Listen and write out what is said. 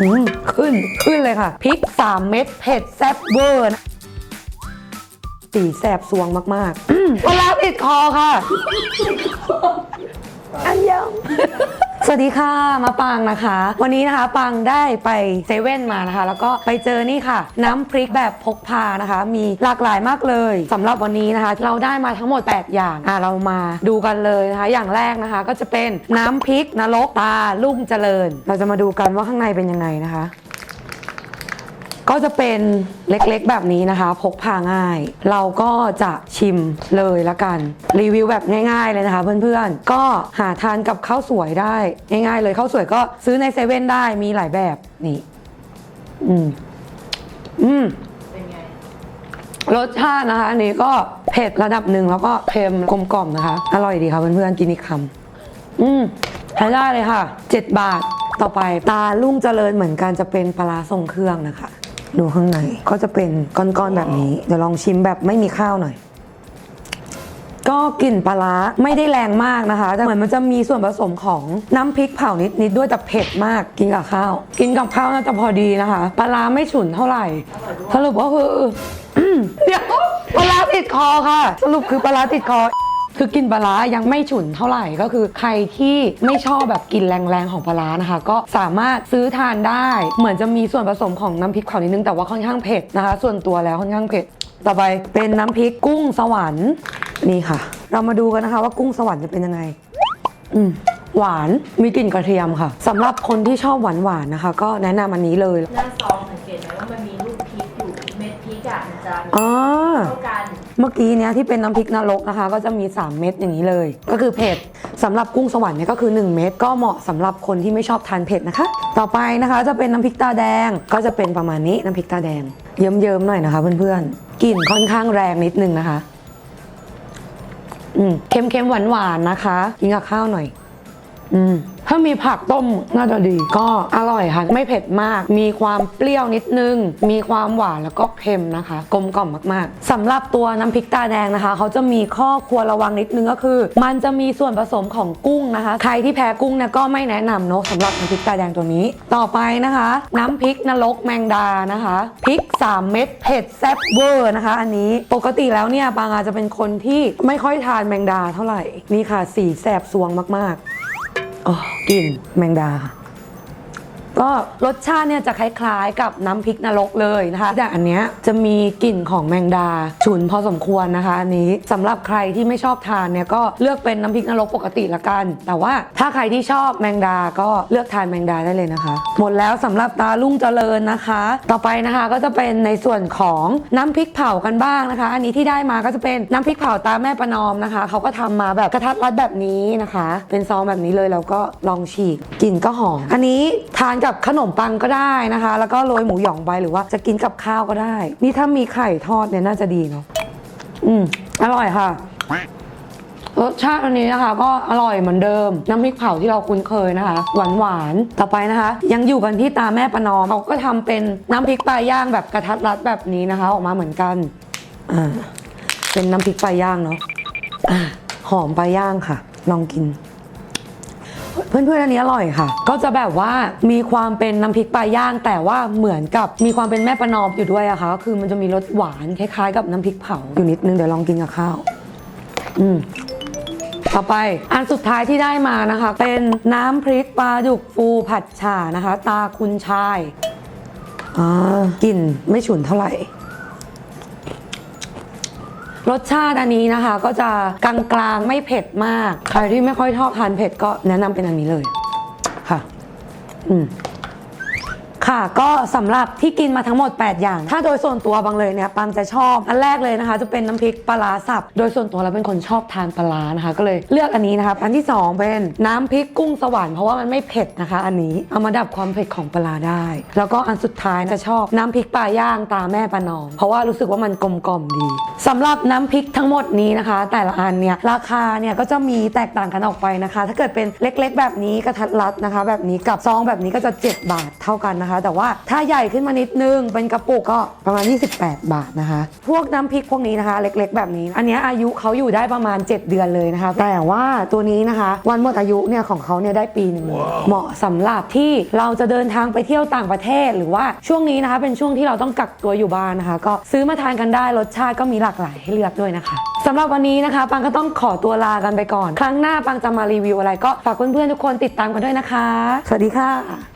อืมขึ้นขึ้นเลยค่ะพริก 3 เม็ดเผ็ดแซ่บเวอร์นะสีแสบสวงมากๆอืมปลาร้าติดคอค่ะ อันยองส วัสดีค่ะ มาปังนะคะ วันนี้นะคะปังได้ไปเซเว่นมานะคะ แล้วก็ไปเจอนี่ค่ะ น้ำพริกแบบพกพานะคะ มีหลากหลายมากเลยสำหรับวันนี้นะคะ เราได้มาทั้งหมด 8 อย่างอะเรามาดูกันเลยนะคะ อย่างแรกนะคะ ก็จะเป็นน้ำพริกนรกตาลุ่งเจริญ เราจะมาดูกันว่าข้างในเป็นยังไงนะคะ ก็จะเป็นเล็กๆแบบนี้นะคะ พกพาง่าย เราก็จะชิมเลยละกัน รีวิวแบบง่าย ๆเลยนะคะ เพื่อนๆ ก็หาทานกับข้าวสวยได้ง่ายๆ เลยข้าวสวยก็ซื้อในเซเว่นได้มีหลายแบบนี่ อืม อืมรสชาตินะคะอันนี้ก็เผ็ดระดับหนึ่งแล้วก็เค็มกลมกล่อมนะคะ อร่อยดีค่ะเพื่อนๆกินอีกคำอืมใช้ได้เลยค่ะ 7 บาทต่อไปตาลุ่งเจริญเหมือนกันจะเป็นปลาร้าทรงเครื่องนะคะ ดูข้างในก็จะเป็นก้อนๆแบบนี้ เดี๋ยวลองชิมแบบไม่มีข้าวหน่อย ก็กลิ่นปลาร้าไม่ได้แรงมากนะคะ แต่เหมือนมันจะมีส่วนผสมของน้ำพริกเผานิดๆด้วยแต่เผ็ดมากกินกับข้าว กินกับข้าวน่าจะพอดีนะคะ ปลาร้าไม่ฉุนเท่าไหร่สรุปก็คือเดี๋ยวปลาร้าติดคอค่ะ สรุปคือปลาร้าติดคอ คือกินปลาร้ายังไม่ฉุนเท่าไหร่ก็คือใครที่ไม่ชอบแบบกลินแรงๆของปลาร้านะคะ ก็สามารถซื้อทานได้ เหมือนจะมีส่วนผสมของน้ำพริกเผานิดนึงแต่ว่าค่อนข้างเผ็ดนะคะ ส่วนตัวแล้วค่อนข้างเผ็ดต่อไปเป็นน้ำพริกกุ้งสวรรค์นี่ค่ะ เรามาดูกันนะคะว่ากุ้งสวรรค์จะเป็นยังไง อืมหวานมีกลิ่นกระเทียมค่ะสำหรับคนที่ชอบหวานๆนะคะ ก็แนะนำอันนี้เลย หน้าซองสังเกตไหมว่ามันมี ม็ดพริกอะมันจะอ๋อ เท่ากัน เมื่อกี้เนี้ยที่เป็นน้ำพริกนรกนะคะ ก็จะมี 3 เม็ดอย่างนี้เลย ก็คือเผ็ดสำหรับกุ้งสวรรค์เนี่ยก็คือ 1 เม็ดก็เหมาะสำหรับคนที่ไม่ชอบทานเผ็ดนะคะ ต่อไปนะคะจะเป็นน้ำพริกตาแดงก็จะเป็นประมาณนี้น้ำพริกตาแดง เยิ้มๆหน่อยนะคะเพื่อนๆกลิ่นค่อนข้างแรงนิดนึงนะคะ อืมเค็มๆหวานๆนะคะกินกับข้าวหน่อยอืม ถ้ามีผักต้มน่าจะดี ก็อร่อยค่ะ ไม่เผ็ดมาก มีความเปรี้ยวนิดนึง มีความหวานแล้วก็เค็มนะคะ กลมกล่อมมากๆสำหรับตัวน้ำพริกตาแดงนะคะ เขาจะมีข้อควรระวังนิดนึงก็คือ มันจะมีส่วนผสมของกุ้งนะคะ ใครที่แพ้กุ้งเนี่ยก็ไม่แนะนำเนาะสำหรับน้ำพริกตาแดงตัวนี้ ต่อไปนะคะ น้ำพริกนรกแมงดานะคะพริก 3 เม็ดเผ็ดแซ่บเวอร์นะคะ อันนี้ปกติแล้วเนี่ยปางอาจะเป็นคนที่ไม่ค่อยทานแมงดาเท่าไหร่นี่ค่ะสีแสบซวงมากๆ กลิ่นแมงดาค่ะ ก็รสชาติเนี่ยจะคล้ายๆ กับน้ำพริกนรกเลยนะคะ แต่อันเนี้ยจะมีกลิ่นของแมงดาฉุนพอสมควรนะคะอันนี้สำหรับใครที่ไม่ชอบทานเนี่ยก็เลือกเป็นน้ำพริกนรกปกติละกัน แต่ว่าถ้าใครที่ชอบแมงดาก็เลือกทานแมงดาได้เลยนะคะ หมดแล้วสำหรับตาลุ่งเจริญนะคะ ต่อไปนะคะก็จะเป็นในส่วนของน้ำพริกเผากันบ้างนะคะ อันนี้ที่ได้มาก็จะเป็นน้ำพริกเผาตาแม่ประนอมนะคะเขาก็ทำมาแบบกระทัดรัดแบบนี้นะคะ เป็นซองแบบนี้เลยแล้วก็ลองฉีกกลิ่นก็หอมอันนี้ทานกับขนมปังก็ได้นะคะ แล้วก็โรยหมูหยองไปหรือว่าจะกินกับข้าวก็ได้ นี่ถ้ามีไข่ทอดเนี่ยน่าจะดีเนาะอืมอร่อยค่ะรสชาติอันนี้นะคะ ก็อร่อยเหมือนเดิม น้ำพริกเผาที่เราคุ้นเคยนะคะ หวานหวานต่อไปนะคะ ยังอยู่กันที่ตาแม่ประนอมเขาก็ทำเป็นน้ำพริกปลาย่างแบบกระทัดรัดแบบนี้นะคะ ออกมาเหมือนกันอ่าเป็นน้ำพริกปลาย่างเนาะอ่าหอมปลาย่างค่ะ ลองกิน เพื่อนๆอันนี้อร่อยค่ะ ก็จะแบบว่ามีความเป็นน้ำพริกปลาย่าง แต่ว่าเหมือนกับมีความเป็นแม่ประนอมอยู่ด้วยอะค่ะก็คือมันจะมีรสหวานคล้ายๆ กับน้ำพริกเผาอยู่นิดนึงเดี๋ยวลองกินกับข้าว อืมต่อไปอันสุดท้ายที่ได้มานะคะ เป็นน้ำพริกปลาดุกฟูผัดฉ่านะคะ ตาคุณชายอ่ากลิ่นไม่ฉุนเท่าไหร่ รสชาติอันนี้นะคะ ก็จะกลางๆไม่เผ็ดมาก ใครที่ไม่ค่อยชอบทานเผ็ดก็แนะนำเป็นอันนี้เลยค่ะ อืม ค่ะ ก็สำหรับที่กินมาทั้งหมด 8 อย่าง ถ้าโดยส่วนตัวบางเลยเนี่ยปังจะชอบ อันแรกเลยนะคะ จะเป็นน้ำพริกปลาสับ โดยส่วนตัวแล้วเป็นคนชอบทานปลานะคะ ก็เลยเลือกอันนี้นะคะอันที่ 2 เป็นน้ำพริกกุ้งสวรรค์เพราะว่ามันไม่เผ็ดนะคะ อันนี้เอามาดับความเผ็ดของปลาได้ แล้วก็อันสุดท้ายจะชอบน้ำพริกปลาย่างตาแม่ปลานอมเพราะว่ารู้สึกว่ามันกลมกล่อมดีสำหรับน้ำพริกทั้งหมดนี้นะคะ แต่ละอันเนี่ยราคาเนี่ยก็จะมีแตกต่างกันออกไปนะคะ ถ้าเกิดเป็นเล็ก ๆ แบบนี้กระทัดรัดนะคะ แบบนี้กับซองแบบนี้ก็จะ 7 บาทเท่ากันนะคะแต่ว่าถ้าใหญ่ขึ้นมานิดนึง เป็นกระปุกก็ประมาณ 28 บาทนะคะ พวกน้ำพริกพวกนี้นะคะ เล็กๆ แบบนี้ อันเนี้ยอายุเขาอยู่ได้ประมาณ 7 เดือนเลยนะคะ แต่ว่าตัวนี้นะคะ วันหมดอายุเนี่ยของเขาเนี่ยได้ปีหนึงเลยเหมาะสำหรับที่เราจะเดินทางไปเที่ยวต่างประเทศ หรือว่าช่วงนี้นะคะ เป็นช่วงที่เราต้องกักตัวอยู่บ้านนะคะ ก็ซื้อมาทานกันได้รสชาติก็มีหลากหลายให้เลือกด้วยนะคะสำหรับวันนี้นะคะ ปังก็ต้องขอตัวลากันไปก่อน ครั้งหน้าปังจะมารีวิวอะไรก็ฝากเพื่อนๆทุกคนติดตามกันด้วยนะคะ สวัสดีค่ะ